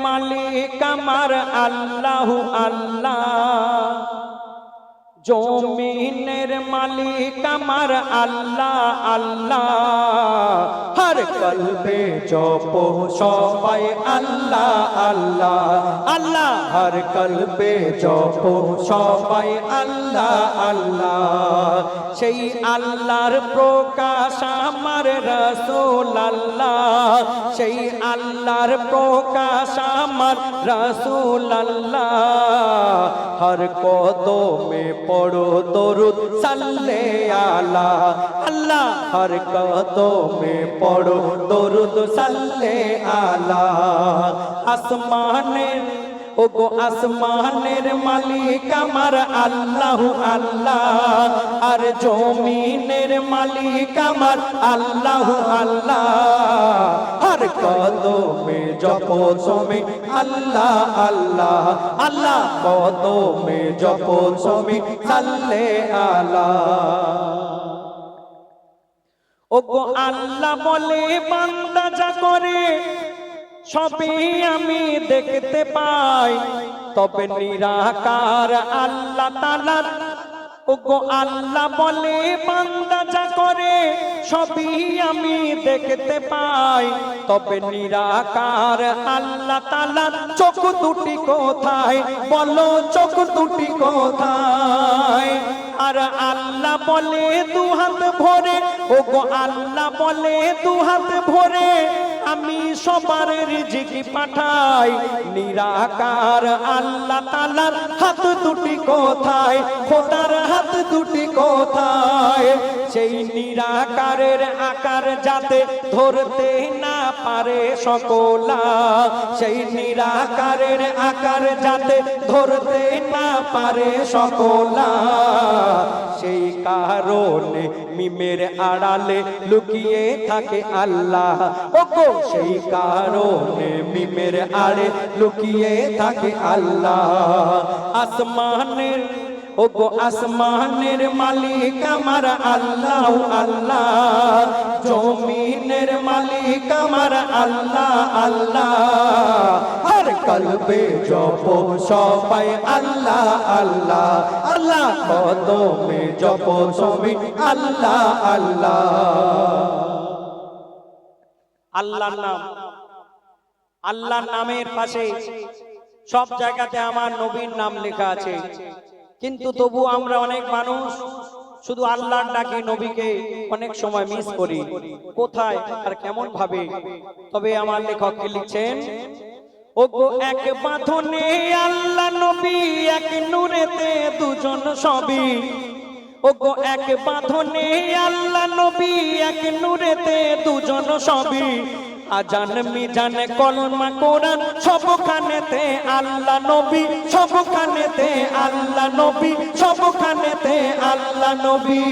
মালিক আমার আল্লাহ আল্লাহ। জমিনের মালিক আমার আল্লাহ আল্লাহ। হর কলবে জপ সবাই আল্লাহ আল্লাহ। আল্লাহ। হর কলবে জপ সবাই আল্লাহ আল্লাহ। সেই আল্লাহর প্রকাশ আমার রসুল আল্লাহ। সেই আল্লাহর প্রকাশ আমার রসুল আল্লাহ। হর কদমে পড়ো দরুদ সাল্লে আলা। আল্লাহ, হর কদমে পড়ো, দরুদ সাল্লে আলা। আসমানের ও গো আসমানের মালিক আমার আল্লাহ আল্লাহ। আর জমিনের মালিক আমার আল্লাহ আল্লাহ। আর কদমে জপ সমে আল্লাহ আল্লাহ। আল্লাহ কদমে জপ সমে সাল্লে আল্লাহ ও গো আল্লাহ বলে, বান্দা যা করে, সবই আমি দেখতে পাই। তবে নিরাকার আল্লাহ তালার ওগো আল্লাহ বলে, বান্দা যা করে, সবই আমি দেখতে পাই। তবে নিরাকার আল্লাহ তালার চোখ দুটি কোথায়? বলো, চোখ দুটি কোথায়? আর আল্লাহ বলে দু হাত ভরে ও গো আল্লাহ বলে দু হাত ভরে। আমি সবার রিজিকি পাঠাই। নিরাকার আল্লাহ তালার হাত দুটি কোথায়? খোদার হাত দুটি কোথায়? সেই নিরাকারের আকার যাতে ধরতে না পারে সকলা। সেই নিরাকারের আকার যাতে ধরতে না পারে সকলা। সেই কারণে মিমের আড়ালে লুকিয়ে থাকে আল্লাহ। ও গো সেই কারণে মিমের আড়ে লুকিয়ে থাকে আল্লাহ। আসমানের ও গো আসমানের মালিক আমার আল্লাহ আল্লাহ। জমিনের মালিক আমার আল্লাহ আল্লাহ। আর কলবে জপ সবাই আল্লাহ আল্লাহ। আল্লাহ কদমে জপ সবই আল্লাহ আল্লাহ। আল্লাহর নাম। আল্লাহর নামের পাশে সব জায়গাতে আমার নবীর নাম লেখা আছে। কিন্তু তবু আমরা অনেক মানুষ শুধু আল্লাহর ডাকে নবীকে অনেক সময় মিস করি। কোথায় আর কেমন ভাবে? তবে আমার লেখক কি লিখছেন? ও গো এক বাঁধনে আল্লাহ নবী, এক নূরেতে দুজন সবই ও গো এক বাঁধনে আল্লাহ নবী, এক নূরেতে দুজন সবই। আজান মিজান, কলমা, কোরআন, সবখানেতে আল্লাহ নবী, সবখানেতে আল্লাহ নবী, সবখানেতে আল্লাহ নবী।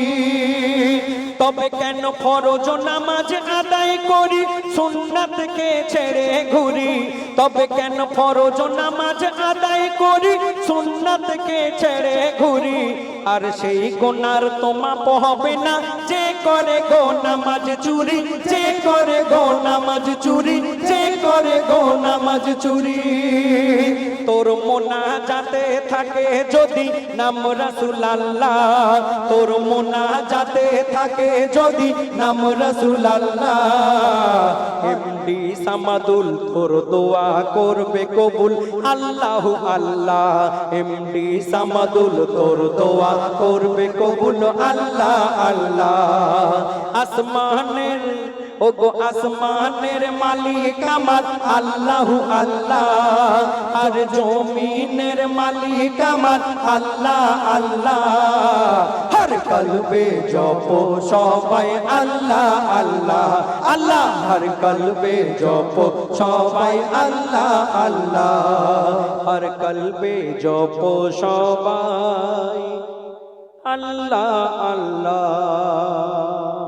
তবে কেন ফরজ নামাজ আদায় করি? সুন্নাতকে ছেড়ে ঘুরি? তবে কেন ফরজ নামাজ আদায় করি? সুন্নাতকে ছেড়ে ঘুরি? আর সেই গোনার তোমা হবে না। যে করে গো নামাজ চুরি, যে করে গো নামাজ চুরি, যে করে গো নামাজ চুরি। তোর মোনা যাতে থাকে যদি নাম রাসুল আল্লাহ তোর মোনা যাতে থাকে যদি নাম রাসুল আল্লাহ এমডি সামাদুল তোর দোয়া করবে কবুল আল্লাহ আল্লাহ। এমডি সামাদুল তোর দোয়া করবে কবুল আল্লাহ আল্লাহ। আসমানের ও গো আসমানের মালিক আমার আল্লাহ আল্লাহ। আর জমিনের মালিক আমার আল্লাহ আল্লাহ। হর কলবে জপ সবাই আল্লাহ আল্লাহ। আল্লাহ, হর কলবে জপ সবাই আল্লাহ আল্লাহ। হর কলবে জপ সবাই আল্লাহ আল্লাহ।